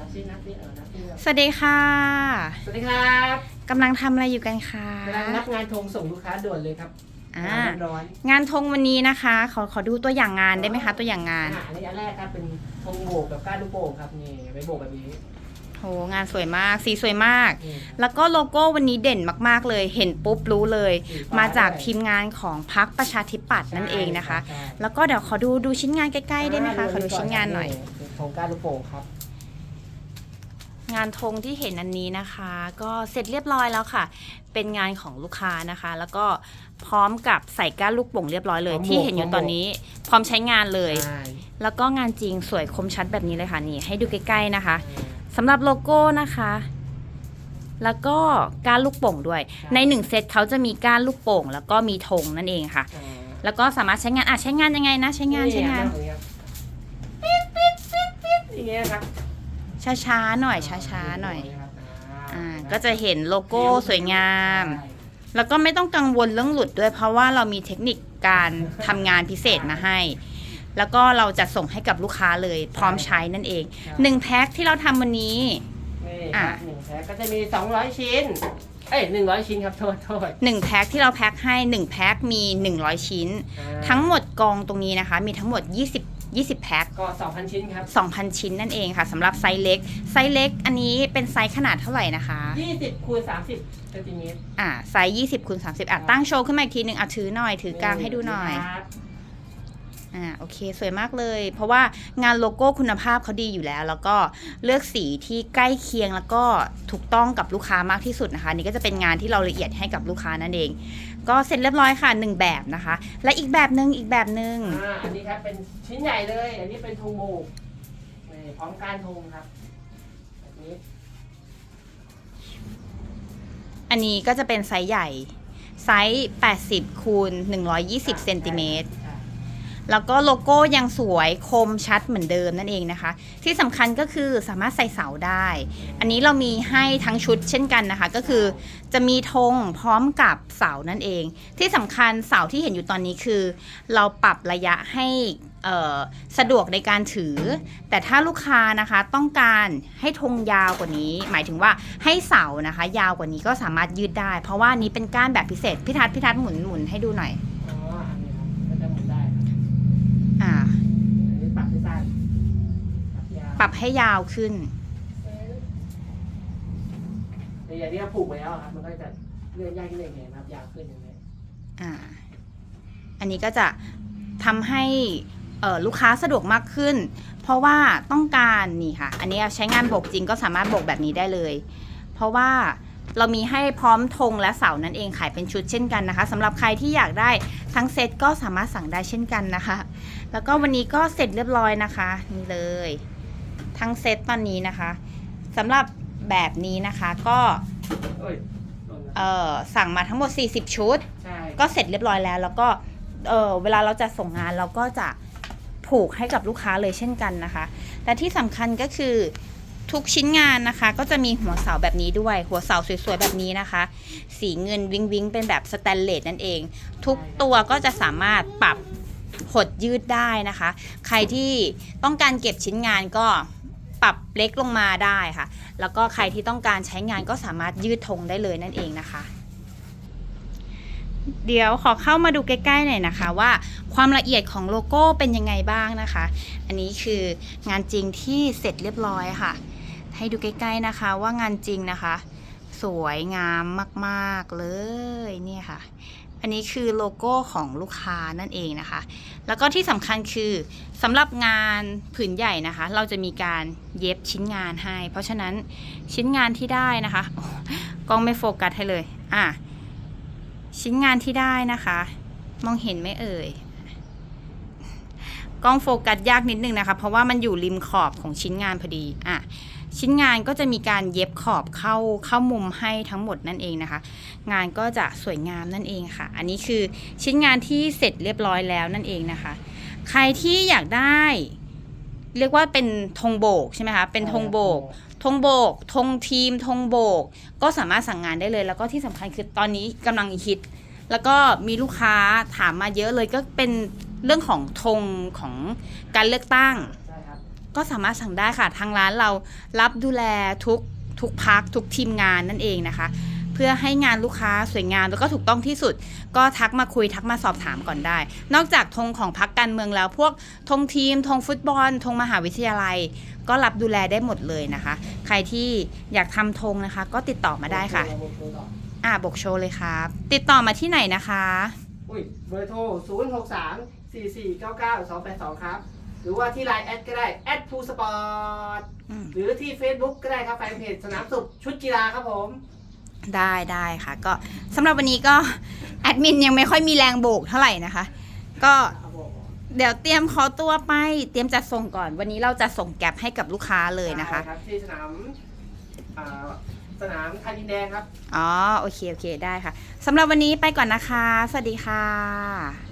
นับซินับซิเออนับซิสวัสดีค่ะสวัสดีครับกำลังทำอะไรอยู่กันคะกำลังรับงานธงส่งลูกค้าด่วนเลยครับอ่าร้อนงานธงวันนี้นะคะ ขอขอดูตัวอย่างงานได้ไหมคะตัวอย่างๆงานอ่าอันนี้อันแรกครับเป็นธงโบกกับก้านลูกโป่งครับนี่ไปโบกแบบนี้ โหงานสวยมากสีสวยมากนี่แล้วก็โลโก้วันนี้เด่นมากๆเลย เห็นปุ๊บรู้เลย สีฟ้มาจากด้วยทีมงานของพักประชาธิปัตย์นั่นเองนะคะ ใช่แล้วก็เดี๋ยวขอดูดูชิ้นงานใกล้ๆได้ไหมคะขอดูชิ้นงานหน่อยเป็นธงก้านลูกโป่งครับ งานธงที่เห็นอันนี้นะคะ ก็เสร็จเรียบร้อยแล้วค่ะ เป็นงานของลูกค้านะคะ แล้วก็พร้อมกับใส่ก้านลูกโป่งเรียบร้อยเลย พร้อมที่เห็นอยู่ตอนนี้ พร้อมใช้งานเลย ใช่แล้วก็งานจริงสวยคมชัดแบบนี้เลยค่ะนี่ ให้ดูใกล้ๆนะคะ สำหรับโลโก้นะคะ แล้วก็ก้านลูกโป่งด้วย ในหนึ่งเซตเขาจะมีก้านลูกโป่ง แล้วก็มีธงนั่นเองค่ะ อ่าแล้วก็สามารถใช้งานอะใช้งานยังไงนะ ใช้งานใช้งาน อย่างเงี้ยครับ ช้าๆหน่อยช้าๆหน่อยครับอ่าก็จะเห็นโลโก้สวยงามใช่แล้วก็ไม่ต้องกังวลเรื่องหลุดด้วยเพราะว่าเรามีเทคนิคการทำงานพิเศษมาให้ แล้วก็เราจะส่งให้กับลูกค้าเลยพร้อมใช้นั่นเองหนึ่งแพ็คที่เราทำวันนี้ นี่อะครับหนึ่งแพ็คก็จะมี 200 ชิ้น เอ้ย100 ชิ้นครับ โทษโทษ1แพ็คที่เราแพ็คให้1แพ็คมี 100 ชิ้น อ่าทั้งหมดกองตรงนี้นะคะ มีทั้งหมด 20 20 แพ็ค ก็ 2,000 ชิ้นครับ 2,000 ชิ้นนั่นเองค่ะสำหรับไซส์เล็ก ไซส์เล็กอันนี้เป็นไซส์ขนาดเท่าไหร่นะคะ 20คูณ30เซนติเมตรอ่าไซส์20คูณ30อะตั้งโชว์ขึ้นมาอีกทีหนึ่งอะถือหน่อยถือกลางให้ดูหน่อยครับอ่าโอเคสวยมากเลย เพราะว่างานโลโก้คุณภาพเขาดีอยู่แล้ว แล้วก็เลือกสีที่ใกล้เคียงแล้วก็ถูกต้องกับลูกค้ามากที่สุดนะคะ นี่ก็จะเป็นงานที่เราละเอียดให้กับลูกค้านั่นเอง ก็เสร็จเรียบร้อยค่ะหนึ่งแบบนะคะ และอีกแบบหนึ่งอีกแบบหนึ่งอ่าอันนี้ครับเป็นชิ้นใหญ่เลย อันนี้เป็นธงโบกนี่พร้อมการธงครับแบบนี้อันนี้ก็จะเป็นไซส์ใหญ่ ไซส์ 80คูณ120เซนติเมตรใช่ แล้วก็โลโก้ยังสวยคมชัดเหมือนเดิมนั่นเองนะคะ ที่สำคัญก็คือสามารถใส่เสาได้ อันนี้เรามีให้ทั้งชุดเช่นกันนะคะ ก็คือจะมีธงพร้อมกับเสานั่นเอง ที่สำคัญเสาที่เห็นอยู่ตอนนี้คือ เราปรับระยะให้สะดวกในการถือ แต่ถ้าลูกค้านะคะต้องการให้ธงยาวกว่านี้ หมายถึงว่าให้เสานะคะ ยาวกว่านี้ก็สามารถยืดได้ เพราะว่านี้เป็นก้านแบบพิเศษพิทัศน์พิทัศน์หมุนหมุนให้ดูหน่อย ปรับยาวปรับให้ยาวขึ้นแต่อย่างที่เราผูกไว้แล้วครับมันก็จะเลื่อนยากนิดนึงเห็นไหมครับยาวขึ้นอย่างนี้อ่า อันนี้ก็จะทำให้เอ่อลูกค้าสะดวกมากขึ้น เพราะว่าต้องการนี่ค่ะ อันนี้ใช้งานโบกจริงก็สามารถโบกแบบนี้ได้เลย เพราะว่าเรามีให้พร้อมธงและเสานั่นเองขายเป็นชุดเช่นกันนะคะสำหรับใครที่อยากได้ทั้งเซตก็สามารถสั่งได้เช่นกันนะคะ แล้วก็วันนี้ก็เสร็จเรียบร้อยนะคะ นี่เลย ทั้งเซตตอนนี้นะคะสำหรับแบบนี้นะคะก็เอ้ยโดนนะเอ่อสั่งมาทั้งหมด 40 ชุดใช่ก็เสร็จเรียบร้อยแล้ว แล้วก็เออเวลาเราจะส่งงานเราก็จะผูกให้กับลูกค้าเลยเช่นกันนะคะ แต่ที่สำคัญก็คือทุกชิ้นงานนะคะ ก็จะมีหัวเสาแบบนี้ด้วย หัวเสาสวยๆแบบนี้นะคะ สีเงินวิงวิงเป็นแบบสแตนเลสนั่นเอง ทุกตัวก็จะสามารถปรับหดยืดได้นะคะ ใครที่ต้องการเก็บชิ้นงานก็ ปรับเล็กลงมาได้ค่ะ แล้วก็ใครที่ต้องการใช้งานก็สามารถยืดธงได้เลยนั่นเองนะคะ เดี๋ยวขอเข้ามาดูใกล้ๆหน่อยนะคะ ว่าความละเอียดของโลโก้เป็นยังไงบ้างนะคะ อันนี้คืองานจริงที่เสร็จเรียบร้อยค่ะ ให้ดูใกล้ๆนะคะว่างานจริงนะคะ สวยงามมาก ๆเลยเนี่ยค่ะ อันนี้คือโลโก้ของลูกค้านั่นเองนะคะ แล้วก็ที่สำคัญคือสำหรับงานผืนใหญ่นะคะ เราจะมีการเย็บชิ้นงานให้ เพราะฉะนั้นชิ้นงานที่ได้นะคะกล้องไม่โฟกัสให้เลยอะชิ้นงานที่ได้นะคะ มองเห็นไหมเอ่ยกล้องโฟกัสยากนิดนึงนะคะ เพราะว่ามันอยู่ริมขอบของชิ้นงานพอดีอะ ชิ้นงานก็จะมีการเย็บขอบเข้าเข้ามุมให้ทั้งหมดนั่นเองนะคะ งานก็จะสวยงามนั่นเองค่ะ อันนี้คือชิ้นงานที่เสร็จเรียบร้อยแล้วนั่นเองนะคะ ใครที่อยากได้ เรียกว่าเป็นธงโบกใช่ไหมคะเป็นธงโบกธงโบกธงทีมธงโบก ก็สามารถสั่งงานได้เลย แล้วก็ที่สำคัญคือตอนนี้กำลังฮิตแล้วก็มีลูกค้าถามมาเยอะเลยก็เป็นเรื่องของธงของการเลือกตั้ง ก็สามารถสั่งได้ค่ะ ทางร้านเรารับดูแลทุกทุกพักทุกทีมงานนั่นเองนะคะ เพื่อให้งานลูกค้าสวยงามแล้วก็ถูกต้องที่สุด ก็ทักมาคุยทักมาสอบถามก่อนได้ นอกจากธงของพักการเมืองแล้ว พวกธงทีมธงฟุตบอลธงมหาวิทยาลัย ก็รับดูแลได้หมดเลยนะคะ ใครที่อยากทำธงนะคะ ก็ติดต่อมาได้ค่ะเบอร์โทรต่ออ่าบกโชว์เลยครับ ติดต่อมาที่ไหนนะคะ อุ้ยเบอร์โทร 0 6 3 4 4 9 9 2 8 2 ครับ หรือว่าที่ไลน์แอดก็ได้แอดพูสปอร์ตอืม หรือที่ Facebook ก็ได้ครับแฟนเพจสนามสุขชุดกีฬาครับผม ได้ได้ค่ะ ก็สำหรับวันนี้ก็ แอดมินยังไม่ค่อยมีแรงโบกเท่าไหร่นะคะ ก็ครับผมเดี๋ยวเตรียมขอตัวไป เตรียมจัดส่งก่อน วันนี้เราจะส่งแก็บให้กับลูกค้าเลยนะคะ ใช่ครับที่สนามอ่าสนามคาดินแดงครับ อ๋อ โอเค โอเค ได้ค่ะสำหรับวันนี้ไปก่อนนะคะ สวัสดีค่ะ